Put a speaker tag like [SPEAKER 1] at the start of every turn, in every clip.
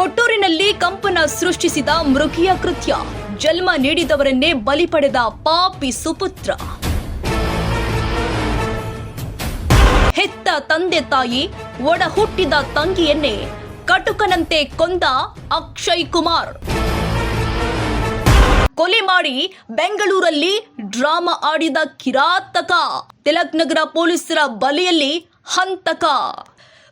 [SPEAKER 1] ಕೊಟ್ಟೂರಿನಲ್ಲಿ ಕಂಪನ ಸೃಷ್ಟಿಸಿದ ಮೃಗಿಯ ಕೃತ್ಯ. ಜನ್ಮ ನೀಡಿದವರನ್ನೇ ಬಲಿ ಪಡೆದ ಪಾಪಿ ಸುಪುತ್ರ. ಹೆತ್ತ ತಂದೆ ತಾಯಿ ಒಡ ಹುಟ್ಟಿದ ತಂಗಿಯನ್ನೇ ಕಟುಕನಂತೆ ಕೊಂದ ಅಕ್ಷಯ್ ಕುಮಾರ್. ಕೊಲೆ ಮಾಡಿ ಬೆಂಗಳೂರಲ್ಲಿ ಡ್ರಾಮಾ ಆಡಿದ ಕಿರಾತಕ. ತಿಲಕ್ ನಗರ ಪೊಲೀಸರ ಬಲೆಯಲ್ಲಿ ಹಂತಕ.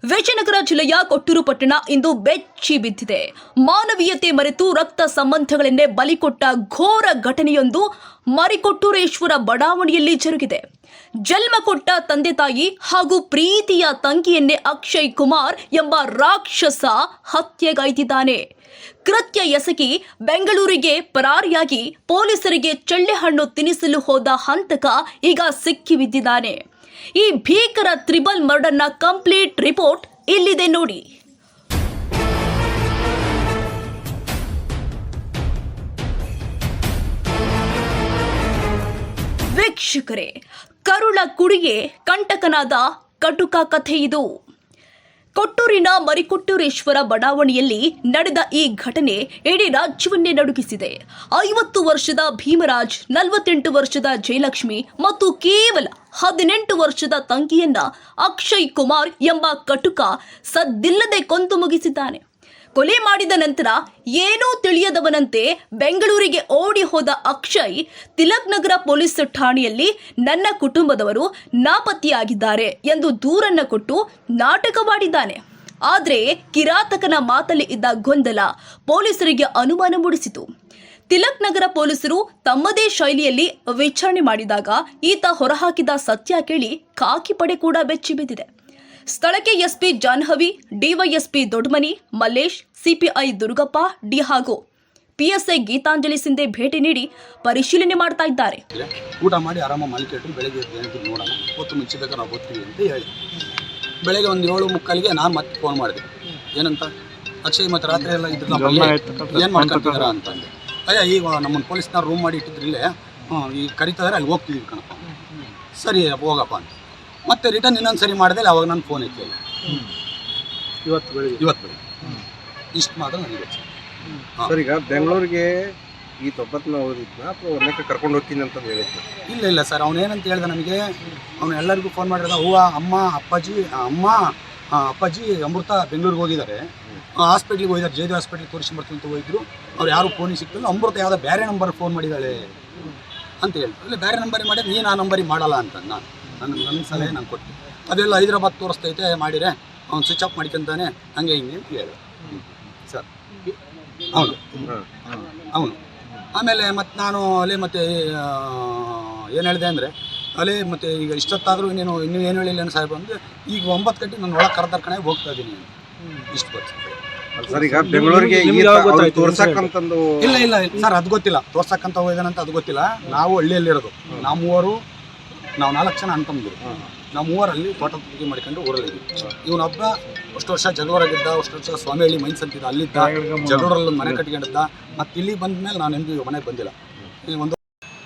[SPEAKER 1] ವಿಜಯನಗರ ಜಿಲ್ಲೆಯ ಕೊಟ್ಟೂರು ಪಟ್ಟಣ ಇಂದು ಬೆಚ್ಚಿ ಬಿದ್ದಿದೆ. ಮಾನವೀಯತೆ ಮರೆತು ರಕ್ತ ಸಂಬಂಧಗಳನ್ನೇ ಬಲಿಕೊಟ್ಟ ಘೋರ ಘಟನೆಯೊಂದು ಮರಿಕೊಟ್ಟೂರೇಶ್ವರ ಬಡಾವಣೆಯಲ್ಲಿ ಜರುಗಿದೆ. ಜನ್ಮ ಕೊಟ್ಟ ತಂದೆ ತಾಯಿ ಹಾಗೂ ಪ್ರೀತಿಯ ತಂಗಿಯನ್ನೇ ಅಕ್ಷಯ್ ಕುಮಾರ್ ಎಂಬ ರಾಕ್ಷಸ ಹತ್ಯೆಗೈದಿದ್ದಾನೆ. ಕೃತ್ಯ ಎಸಗಿ ಬೆಂಗಳೂರಿಗೆ ಪರಾರಿಯಾಗಿ ಪೊಲೀಸರಿಗೆ ಚಳ್ಳೆಹಣ್ಣು ತಿನ್ನಿಸಲು ಹೋದ ಹಂತಕ ಈಗ ಸಿಕ್ಕಿ ಬಿದ್ದಿದ್ದಾನೆ ಈ ಭೀಕರ ತ್ರಿಬಲ್ ಮರ್ಡರ್ನ ಕಂಪ್ಲೀಟ್ ರಿಪೋರ್ಟ್ ಇಲ್ಲಿದೆ ನೋಡಿ. ವೀಕ್ಷಕರೇ, ಕರುಳ ಕುಡಿಗೆ ಕಂಟಕನಾದ ಕಟುಕ ಕಥೆ ಇದು. ಕೊಟ್ಟೂರಿನ ಮರಿಕೊಟ್ಟೂರೇಶ್ವರ ಬಡಾವಣೆಯಲ್ಲಿ ನಡೆದ ಈ ಘಟನೆ ಇಡೀ ರಾಜ್ಯವನ್ನೇ ನಡುಗಿಸಿದೆ. ಐವತ್ತು ವರ್ಷದ ಭೀಮರಾಜ್, ನಲವತ್ತೆಂಟು ವರ್ಷದ ಜಯಲಕ್ಷ್ಮಿ ಮತ್ತು ಕೇವಲ ಹದಿನೆಂಟು ವರ್ಷದ ತಂಗಿಯನ್ನ ಅಕ್ಷಯ್ ಕುಮಾರ್ ಎಂಬ ಕಟುಕ ಸದ್ದಿಲ್ಲದೆ ಕೊಂದು ಮುಗಿಸಿದ್ದಾನೆ. ಕೊಲೆ ಮಾಡಿದ ನಂತರ ಏನೂ ತಿಳಿಯದವನಂತೆ ಬೆಂಗಳೂರಿಗೆ ಓಡಿ ಹೋದ ಅಕ್ಷಯ್ ತಿಲಕ್ ನಗರ ಪೊಲೀಸ್ ಠಾಣೆಯಲ್ಲಿ ನನ್ನ ಕುಟುಂಬದವರು ನಾಪತ್ತೆಯಾಗಿದ್ದಾರೆ ಎಂದು ದೂರನ್ನು ಕೊಟ್ಟು ನಾಟಕವಾಡಿದ್ದಾನೆ. ಆದರೆ ಕಿರಾತಕನ ಮಾತಲ್ಲಿ ಇದ್ದ ಗೊಂದಲ ಪೊಲೀಸರಿಗೆ ಅನುಮಾನ ಮೂಡಿಸಿತು. ತಿಲಕ್ ನಗರ ಪೊಲೀಸರು ತಮ್ಮದೇ ಶೈಲಿಯಲ್ಲಿ ವಿಚಾರಣೆ ಮಾಡಿದಾಗ ಈತ ಹೊರಹಾಕಿದ ಸತ್ಯ ಕೇಳಿ ಕಾಕಿ ಪಡೆ ಕೂಡ ಬೆಚ್ಚಿ ಬಿದ್ದಿದೆ ಸ್ಥಳಕ್ಕೆ SP Jahnavi DySP Dodmani Mallesh CPI Durgappa D ಹಾಗೂ ಪಿಎಸ್ಐ ಗೀತಾಂಜಲಿ ಸಿಂಧೆ ಭೇಟಿ ನೀಡಿ ಪರಿಶೀಲನೆ ಮಾಡ್ತಾ ಇದ್ದಾರೆ.
[SPEAKER 2] ಇದೆ. ಊಟ ಮಾಡಿ ಆರಾಮ ಮಲ್ಕಿಟ್ರು ಬೆಳಗ್ಗೆ ಎದ್ದು ನೋಡೋಣ ಹೊತ್ತು ಮುಂಚೆ ಬೇಕಾದ್ರೆ ನಾವು ಬರ್ತೀವಿ ಅಂತ ಹೇಳಿ ಬೆಳಗ್ಗೆ ಒಂದು ಏಳು ಮುಕ್ಕಾಲಿಗೆ ನಾನು ಮತ್ತೆ ಫೋನ್ ಮಾಡಿದೆ. ಏನಂತ? ಅಕ್ಷಯ್ ಮತ್ತೆ ರಾತ್ರಿ ಎಲ್ಲ ಇದ್ರ ಏನು ಮಾಡ್ಕೊಂತಿದಾರ ಅಂತಂದೆ. ಅಯ್ಯ ಈಗ ನಮ್ಮನ್ನು ಪೊಲೀಸ್ನ ರೂಮ್ ಮಾಡಿ ಇಟ್ಟಿದ್ರು ಇಲ್ಲೇ ಕರಿತಾ ಈಗ ಕರಿತಿದಾರೆ ಅಲ್ಲಿ ಹೋಗ್ತೀವಿ ಕಣಪ್ಪ. ಸರಿ ಹೋಗಪ್ಪ ಅಂತ. ಮತ್ತೆ ರಿಟರ್ನ್ ಇನ್ನೊಂದು ಸರಿ ಮಾಡಿದೆ ಅವಾಗ ನಾನು ಫೋನ್ ಎತ್ತಿಲ್ಲ.
[SPEAKER 3] ಇವತ್ತು ಬೆಳಿಗ್ಗೆ?
[SPEAKER 2] ಇವತ್ತು ಬೆಳಿಗ್ಗೆ. ಇಷ್ಟು ಮಾತ್ರ ನನಗೆ ಗೊತ್ತು.
[SPEAKER 3] ಸರ್ ಈಗ ಬೆಂಗಳೂರಿಗೆ ಈ ಓದಿದ್ನ ಅಥವಾ ಒಂದಕ್ಕೆ ಕರ್ಕೊಂಡು ಹೋಗ್ತೀನಿ ಅಂತ ಹೇಳಿದ್ದೆ
[SPEAKER 2] ಇಲ್ಲ ಇಲ್ಲ ಸರ್ ಅವನು ಏನಂತ ಹೇಳ್ದೆ ನನಗೆ ಅವನು ಎಲ್ಲರಿಗೂ ಫೋನ್ ಮಾಡಿದ ಹೂವ ಅಮ್ಮ ಅಪ್ಪಾಜಿ ಅಮ್ಮ ಆ, ಅಪ್ಪಾಜಿ ಅಮೃತ ಬೆಂಗಳೂರಿಗೆ ಹೋಗಿದ್ದಾರೆ. ಹಾಸ್ಪಿಟ್ಲಿಗೆ ಹೋಗಿದ್ದಾರೆ ಜೇದಿ ಹಾಸ್ಪಿಟ್ಲಿಗೆ ತೋರಿಸ್ಬರ್ತೀನಿ ಅಂತ ಹೋಗಿದ್ರು. ಅವ್ರು ಯಾರು ಫೋನಿಗೆ ಸಿಕ್ತಿಲ್ಲ ಅಮೃತ ಯಾವುದೋ ಬೇರೆ ನಂಬರ್ ಫೋನ್ ಮಾಡಿದ್ದಾಳೆ ಅಂತ ಹೇಳಿ ಇಲ್ಲ ಬೇರೆ ನಂಬರಿಗೆ ಮಾಡಿದ್ರೆ ನೀನು ಆ ನಂಬರಿಗೆ ಮಾಡಲ್ಲ ಅಂತ ನಾನು. ನನ್ನ ನನ್ನ ಸಲಹೆ ನಾನು ಕೊಟ್ಟೆ ಅದೆಲ್ಲ ಹೈದ್ರಾಬಾದ್ ತೋರಿಸ್ತೈತೆ ಮಾಡಿರೆ ಅವ್ನು ಸ್ವಿಚ್ ಆಫ್ ಮಾಡ್ಕೊಂತಾನೆ ಹಂಗೆ ಹಿಂಗೆ ಅಂತ ಹೇಳಿ. ಸರ್. ಹೌದು. ಅವನು ಆಮೇಲೆ ಮತ್ತು ನಾನು ಅಲ್ಲಿ ಮತ್ತೆ ಏನು ಹೇಳಿದೆ ಅಂದರೆ ಅಲ್ಲಿ ಮತ್ತೆ ಈಗ ಇಷ್ಟೊತ್ತಾದರೂ ನೀನು ಇನ್ನೂ ಏನು ಹೇಳಿಲ್ಲ ಏನು ಸಾಹೇಬ್ ಅಂದರೆ ಈಗ ಒಂಬತ್ತು ಗಂಟೆ ನಾನು ಒಳಗೆ ಕರೆದ ಕಣೆ ಹೋಗ್ತಾ ಇದ್ದೀನಿ ಇಷ್ಟು ಗೊತ್ತು
[SPEAKER 3] ಸರ್ ಈಗ ಬೆಂಗಳೂರಿಗೆ
[SPEAKER 2] ಇಲ್ಲ ಇಲ್ಲ ಸರ್ ಅದು ಗೊತ್ತಿಲ್ಲ. ತೋರ್ಸಕ್ಕಂತ ಹೋಗಿದ್ದಾನಂತ ಅದು ಗೊತ್ತಿಲ್ಲ. ನಾವು ಹಳ್ಳಿಯಲ್ಲಿರೋದು. ನಾವು ಮೂವರು ನಾವು ನಾಲ್ಕು ಜನ ಅನ್ಕೊಂಡ್ರು ನಾವು ಮೂವರಲ್ಲಿ ತೋಟ ಪೂಜೆ ಮಾಡ್ಕೊಂಡು ಊರಲ್ಲಿ ಇವನೊಬ್ಬ ಅಷ್ಟು ವರ್ಷ ಜಗಳೂರಾಗಿದ್ದ ಅಷ್ಟು ವರ್ಷ ಸ್ವಾಮಿಹಳ್ಳಿ ಮೈನ್ಸ್ ಅಂತಿದ್ದ ಅಲ್ಲಿದ್ದ ಜಗಳೂರಲ್ಲಿ ಮನೆ ಕಟ್ಕೊಂಡಿದ್ದ ಮತ್ತೆ ಇಲ್ಲಿ ಬಂದ ಮೇಲೆ ನಾನು ಎಂದು ಮನೆಗೆ ಬಂದಿಲ್ಲ. ಇಲ್ಲಿ ಒಂದು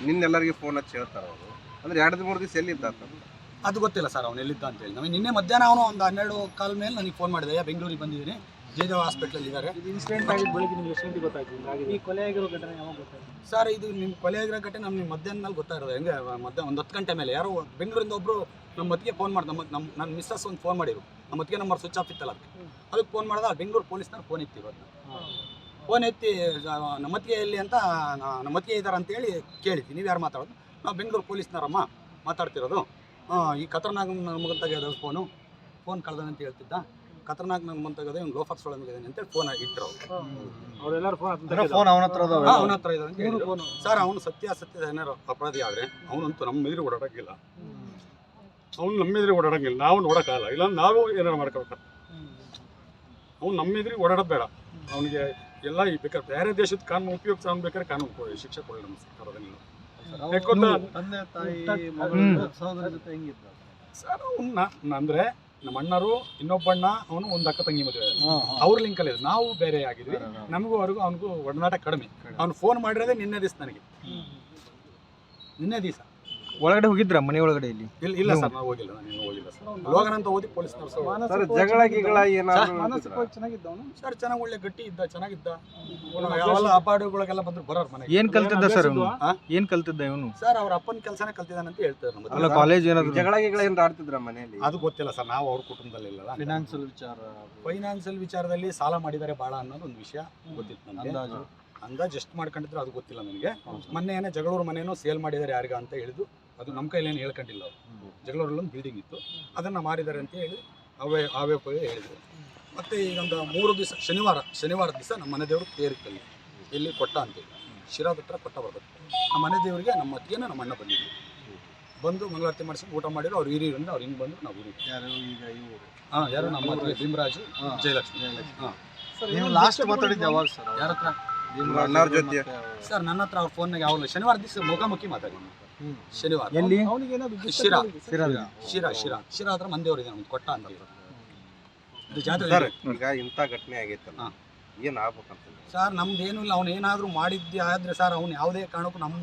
[SPEAKER 3] ನಿನ್ನೆಲ್ಲರಿಗೆ ಫೋನ್ ಹಚ್ಚಿ ಹೇಳ್ತಾರೆ ಅವರು. ಅಂದ್ರೆ ಎರಡು ಮೂರು ದಿವಸ ಎಲ್ಲಿದ್ದ
[SPEAKER 2] ಅದು ಗೊತ್ತಿಲ್ಲ ಸರ್ ಅವನು ಎಲ್ಲಿದ್ದ ಅಂತ ಹೇಳಿ. ನಮಗೆ ನಿನ್ನೆ ಮಧ್ಯಾಹ್ನ ಅವನು ಒಂದು ಹನ್ನೆರಡು ಕಾಲ ಮೇಲೆ ನನಗೆ ಫೋನ್ ಮಾಡಿದೆ ಬೆಂಗಳೂರಿಗೆ ಬಂದಿದ್ದೀನಿ ಜಯದೇವ ಹಾಸ್ಪಿಟ್ಲಲ್ಲಿ ಇದ್ದಾರೆ.
[SPEAKER 4] ಇನ್ಸಿಡೆಂಟ್ ಆಗಿದ್ದು ಬೆಳಿಗ್ಗೆ ನಿಮ್ಗೆ ಎಷ್ಟು ಗಂಟೆಗೆ ಈ ಕೊಲೆ ಆಗಿರೋ ಘಟನೆ ಯಾವಾಗ ಗೊತ್ತಾಯ್ತು?
[SPEAKER 2] ಸರ್ ಇದು ನಿಮ್ಮ ಕೊಲೆ ಆಗಿರೋ ಘಟನೆ ನಮ್ಗೆ ಮಧ್ಯಾಹ್ನ ಮೇಲೆ ಗೊತ್ತಾಗಿರೋದು. ಹೆಂಗೆ ಮಧ್ಯಾಹ್ನ ಒಂದು ಹತ್ತು ಗಂಟೆ ಮೇಲೆ ಯಾರೋ ಬೆಂಗಳೂರಿಂದ ಒಬ್ಬರು ನಮ್ಮ ಮತ್ತಿಗೆ ಫೋನ್ ಮಾಡಿದ್ರು ನಮ್ಮ ನಮ್ಮ ನನ್ನ ಮಿಸ್ಸಸ್ ಒಂದು ಫೋನ್ ಮಾಡಿರು ನಮ್ಮ ಮತ್ತಿಗೆ ನಂಬರ್ ಸ್ವಿಚ್ ಆಫ್ ಇತ್ತಲ್ಲ ಅದಕ್ಕೆ. ಅದಕ್ಕೆ ಫೋನ್ ಮಾಡಿದ ಬೆಂಗಳೂರು ಪೊಲೀಸ್ನವ್ರು ಫೋನ್ ಎತ್ತಿ ಇವತ್ತು ಫೋನ್ ಎತ್ತಿ ಆ, ನಮ್ಮ ಮತ್ತಿಗೆ ಎಲ್ಲಿ ಅಂತ ನಾ- ನಮ್ಮ ಮತ್ತಿಗೆ ಇದ್ದಾರೆ ಅಂತೇಳಿ ಕೇಳಿದ್ವಿ. ನೀವು ಯಾರು ಮಾತಾಡೋದು? ನಾವು ಬೆಂಗಳೂರು ಪೊಲೀಸ್ನವರಮ್ಮ ಮಾತಾಡ್ತಿರೋದು. ಈ ಖತರ್ನಾಗ ನಮಗಂತ ಫೋನು ಫೋನ್ ಕಳ್ದಂತ ಅಂತ ಹೇಳ್ತಿದ್ದ. ಖತರ್ನಾಗ್ ನನ್ನ ಮಗನ ಒಂದು ಇವ್ನು ಲೋಫರ್ಸ್ ಒಳಗೆ ಅಂತ ಫೋನ್ ಇಟ್ಟರು
[SPEAKER 4] ಅವರೆಲ್ಲರೂ ಫೋನ್
[SPEAKER 3] ಫೋನ್ ಅವನ ಹತ್ರ
[SPEAKER 2] ಅವನ ಹತ್ರ. ಸರ್ ಅವನು ಸತ್ಯಾಸತ್ಯದ ಏನಾರು ಅಪರಾಧಿ ಆದ್ರೆ ಅವನಂತೂ ನಮ್ಮ ಎದುರು ಓಡಾಡಂಗಿಲ್ಲ. ಅವ್ನು ನಮ್ಮ ಎದುರು ಓಡಾಡಂಗಿಲ್ಲ. ನಾವು ನೋಡೋಕ್ಕಾಗಲ್ಲ. ಇಲ್ಲ ನಾವು ಏನಾರು ಮಾಡ್ಕೋಬೇಕು ಅವ್ನು ನಮ್ಮ ಎದುರಿಗೆ ಓಡಾಡೋದು ಬೇಡ. ಅವನಿಗೆ ಎಲ್ಲ ಈ ಬೇಕಾದ್ರೆ ಬೇರೆ ದೇಶದ ಕಾನೂನು ಉಪಯೋಗ ಅವ್ನು ಬೇಕಾದ್ರೆ ಕಾನೂನು ಕೊಡಿ ಶಿಕ್ಷೆ ಕೊಡಿ ನಮ್ಮ ಸರ್ಕಾರದಲ್ಲಿ
[SPEAKER 3] ತಂದೆ ತಾಯಿ ಸಹೋದರ ಜೊತೆ ಹೆಂಗಿದ್ದ
[SPEAKER 2] ಸರ್ ಅವ್ನ ಅಂದ್ರೆ ನಮ್ಮ ಅಣ್ಣರು ಇನ್ನೊಬ್ಬಣ್ಣ ಅವನು ಒಂದು ಅಕ್ಕ ತಂಗಿ ಮದುವೆ ಅವ್ರ ಲಿಂಕಲ್ಲಿ ಇದೆ ನಾವು ಬೇರೆ ಆಗಿದ್ವಿ. ನಮಗೂ ಅವ್ರಿಗೂ ಅವನಿಗೂ ಒಡನಾಟ ಕಡಿಮೆ. ಅವ್ನು ಫೋನ್ ಮಾಡಿರೋದೇ ನಿನ್ನೆ ದಿವಸ ನನಗೆ. ನಿನ್ನೆ ದಿವಸ.
[SPEAKER 5] ಒಳಗಡೆ ಹೋಗಿದ್ರ? ಮನೆ ಒಳಗಡೆ ಇಲ್ಲಿ?
[SPEAKER 2] ಇಲ್ಲ ಇಲ್ಲ ಸರ್ ನಾವು ಹೋಗಿಲ್ಲ ನಾನು ಇನ್ನೂ ಹೋಗಿಲ್ಲ ಸರ್. ಲೋಗನ್ ಅಂತ ಓದಿ ಪೊಲೀಸ್ ಸರ್
[SPEAKER 3] ಸರ್ ಜಗಳ ಗಿಗಳ ಏನಾದ್ರು
[SPEAKER 4] ಮಾನಸಿಕವಾಗಿ ಚೆನ್ನಾಗಿದ್ದ
[SPEAKER 2] ಸರ್ ಚೆನ್ನಾಗಿ ಒಳ್ಳೆ ಗಟ್ಟಿ ಇದ್ದ ಚೆನ್ನಾಗಿದ್ದ. ಅವ್ನು ಯಾವೆಲ್ಲ ಅಪಾಡುಗಳಿಗೆಲ್ಲ ಬಂದ್ರು ಬರೋರು ಮನೆಗೆ.
[SPEAKER 5] ಏನ್ ಕಲ್ತಿದ್ದ ಸರ್ ಇವನು ಏನ್ ಕಲ್ತಿದ್ದ ಇವನು?
[SPEAKER 2] ಸರ್ ಅವ್ರ ಅಪ್ಪನ ಕೆಲಸನೇ ಕಲ್ತಿದ್ದಾನೆ ಅಂತ ಹೇಳ್ತಾರೆ ನಮ್ಮ
[SPEAKER 5] ಅಲ್ಲ ಕಾಲೇಜ್ ಏನಾದ್ರು
[SPEAKER 3] ಜಗಳ ಗಿಗಳ ಏನಾರು ಆಡ್ತಿದ್ರ ಮನೆಯಲ್ಲಿ?
[SPEAKER 2] ಅದು ಗೊತ್ತಿಲ್ಲ ಸರ್ ನಾವು ಅವ್ರ ಕುಟುಂಬದಲ್ಲಿ ಫೈನಾನ್ಸಿಯಲ್
[SPEAKER 4] ಫಿನಾನ್ಷಿಯಲ್ ವಿಚಾರ
[SPEAKER 2] ಫೈನಾನ್ಸಿಯಲ್ ವಿಚಾರದಲ್ಲಿ ಸಾಲ ಮಾಡಿದ್ದಾರೆ ಬಾಳ ಅನ್ನೋದು ಒಂದು ವಿಷಯ ಗೊತ್ತಿತ್ತು ನಮಗೆ.
[SPEAKER 4] ಅಂದಾಜು.
[SPEAKER 2] ಅಂದಾಜು ಎಷ್ಟು ಮಾಡ್ಕೊಂಡಿದ್ರು ಅದು ಗೊತ್ತಿಲ್ಲ ನನಗೆ. ಮೊನ್ನೆ ಏನೋ ಜಗಳೂರು ಮನೇನೋ ಸೇಲ್ ಮಾಡಿದ್ದಾರೆ ಯಾರಿಗ ಅಂತ ಹೇಳಿದ್ದು ಅದು ನಮ್ಮ ಕೈಲೇನು ಹೇಳ್ಕೊಂಡಿಲ್ಲ ಅವರು. ಜಗಳೂರಲ್ಲಿ ಒಂದು ಬಿಲ್ಡಿಂಗ್ ಇತ್ತು. ಅದನ್ನು ಮಾರಿದ್ದಾರೆ ಅಂತ ಹೇಳಿ ಅವೇ ಅವೇ ಹೇಳಿದರು ಹೇಳಿದ್ರು. ಮತ್ತು ಈಗ ಒಂದು ಮೂರು ದಿವಸ ಶನಿವಾರ ಶನಿವಾರ ದಿವಸ ನಮ್ಮ ಮನೆ ದೇವರು ತೇರಿತ್ತಲ್ಲಿ ಇಲ್ಲಿ ಕೊಟ್ಟ ಅಂತೇಳಿ ಶಿರಾದ ಹತ್ರ ಕೊಟ್ಟ ಬರ್ಬೇಕು. ನಮ್ಮ ಮನೆ ದೇವರಿಗೆ ನಮ್ಮ ಅತ್ತಿಗೆನ ನಮ್ಮ ಅಣ್ಣ ಬಂದಿದ್ವಿ ಬಂದು ಮಂಗಳಾರತಿ ಮಾಡಿಸಿ ಊಟ ಮಾಡಿದ್ರು. ಅವ್ರು ಹಿರಿಯರಿಂದ ಅವ್ರು ಹಿಂಗೆ ಬಂದು ನಾವು ಹಿರಿಯರು
[SPEAKER 4] ಯಾರು ಈಗ ಇವರು?
[SPEAKER 2] ಹಾಂ ಯಾರು ನಮ್ಮ ಭೀಮರಾಜು ಜಯಲಕ್ಷ್ಮಿ. ಹಾಂ.
[SPEAKER 4] ನೀವು ಲಾಸ್ಟ್ ಮಾತಾಡಿದ್ದೆ ಯಾವಾಗ ಸರ್
[SPEAKER 2] ಯಾರ ಹತ್ರ?
[SPEAKER 3] ಅಣ್ಣವ್ರ ಜೊತೆ.
[SPEAKER 2] ಸರ್ ನನ್ನ ಹತ್ರ ಅವ್ರ ಫೋನ್ನಾಗ ಶನಿವಾರ ದಿವಸ ಮುಖಾಮುಖಿ ಮಾತಾಡಿ ಶನಿವಾರ.
[SPEAKER 5] ಎಲ್ಲಿ?
[SPEAKER 2] ಶಿರಾ. ಶಿರಾ ಶಿರಾ ಶಿರಾ. ಹತ್ರ ಮಂದಿಯವರು ಇದೆ ಕೊಟ್ಟ ಅಂತ ಇದು ಜಾತ್ರೆ
[SPEAKER 3] ಸರ್ ಈಗ ಇಂಥ ಘಟನೆ ಆಗೈತಲ್ಲ.
[SPEAKER 2] ಹಾ.
[SPEAKER 3] ಏನ್ ಆಗ್ಬೇಕಂತ
[SPEAKER 2] ಸರ್ ನಮ್ದು ಏನೂ ಇಲ್ಲ. ಅವ್ನು ಏನಾದರೂ ಮಾಡಿದ್ದೆ ಆದ್ರೆ ಸರ್ ಅವ್ನು ಯಾವುದೇ ಕಾರಣಕ್ಕೂ ನಮ್ಮ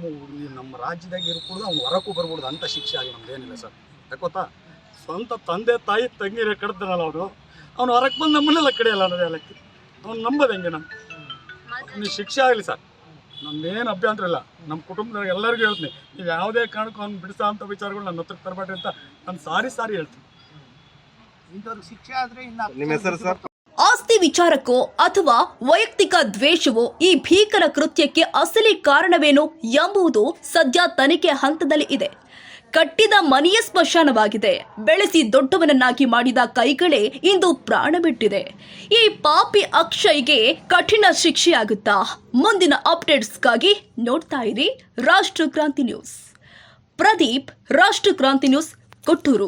[SPEAKER 2] ನಮ್ಮ ರಾಜ್ಯದಾಗ ಇರ್ಕೂಡ್ದು ಅವ್ನು ಹೊರಕ್ಕೂ ಬರ್ಬೋದು ಅಂತ ಶಿಕ್ಷೆ ಆಗಿ ನಮ್ದು ಏನಿಲ್ಲ ಸರ್. ಯಾಕೋತಾ ಸ್ವಂತ ತಂದೆ ತಾಯಿ ತಂಗಿರೇ ಕಡ್ದಾರಲ್ಲ ಅವನು. ಅವ್ನು ಹೊರಗೆ ಬಂದು ನಮ್ಮನ್ನೆಲ್ಲ ಕಡೆಯಲ್ಲ ಅನ್ನೋದೇ ಅಲ್ಲಕ್ಕೆ ಅವ್ನು ನಂಬದಂಗೆ ಹೆಂಗೆ ಅವ್ನಿಗೆ ಶಿಕ್ಷೆ ಆಗಲಿ ಸರ್. ನಮ್ದೇನು ಅಭ್ಯಂತರ ಇಲ್ಲ. ನಮ್ಮ ಕುಟುಂಬದವ್ರಿಗೆ ಎಲ್ಲರಿಗೂ ಹೇಳ್ತೀನಿ. ನೀವು ಯಾವುದೇ ಕಾರಣಕ್ಕೂ ಅವ್ನು ಬಿಡಿಸೋ ಅಂಥ ವಿಚಾರಗಳು ನನ್ನ ಹತ್ರಕ್ಕೆ ತರಬೇಡ್ರಿ ಅಂತ ನಾನು ಸಾರಿ ಸಾರಿ ಹೇಳ್ತೀನಿ.
[SPEAKER 4] ಇಂಥವ್ರಿಗೆ ಶಿಕ್ಷೆ ಆದ್ರೆ
[SPEAKER 3] ನಿಮ್ಮ ಹೆಸರು ಸರ್?
[SPEAKER 1] ಆಸ್ತಿ ವಿಚಾರಕ್ಕೋ ಅಥವಾ ವೈಯಕ್ತಿಕ ದ್ವೇಷವೋ ಈ ಭೀಕರ ಕೃತ್ಯಕ್ಕೆ ಅಸಲಿ ಕಾರಣವೇನು ಎಂಬುದು ಸದ್ಯ ತನಿಖೆ ಹಂತದಲ್ಲಿ ಇದೆ. ಕಟ್ಟಿದ ಮನೆಯ ಸ್ಮಶಾನವಾಗಿದೆ. ಬೆಳೆಸಿ ದೊಡ್ಡವನನ್ನಾಗಿ ಮಾಡಿದ ಕೈಗಳೇ ಇಂದು ಪ್ರಾಣ ಬಿಟ್ಟಿದೆ. ಈ ಪಾಪಿ ಅಕ್ಷಯ್ಗೆ ಕಠಿಣ ಶಿಕ್ಷೆಯಾಗುತ್ತಾ? ಮುಂದಿನ ಅಪ್ಡೇಟ್ಸ್ಗಾಗಿ ನೋಡ್ತಾ ಇರಿ ರಾಷ್ಟ್ರ ಕ್ರಾಂತಿ ನ್ಯೂಸ್. ಪ್ರದೀಪ್, ರಾಷ್ಟ್ರ ಕ್ರಾಂತಿ ನ್ಯೂಸ್, ಕೊಟ್ಟೂರು.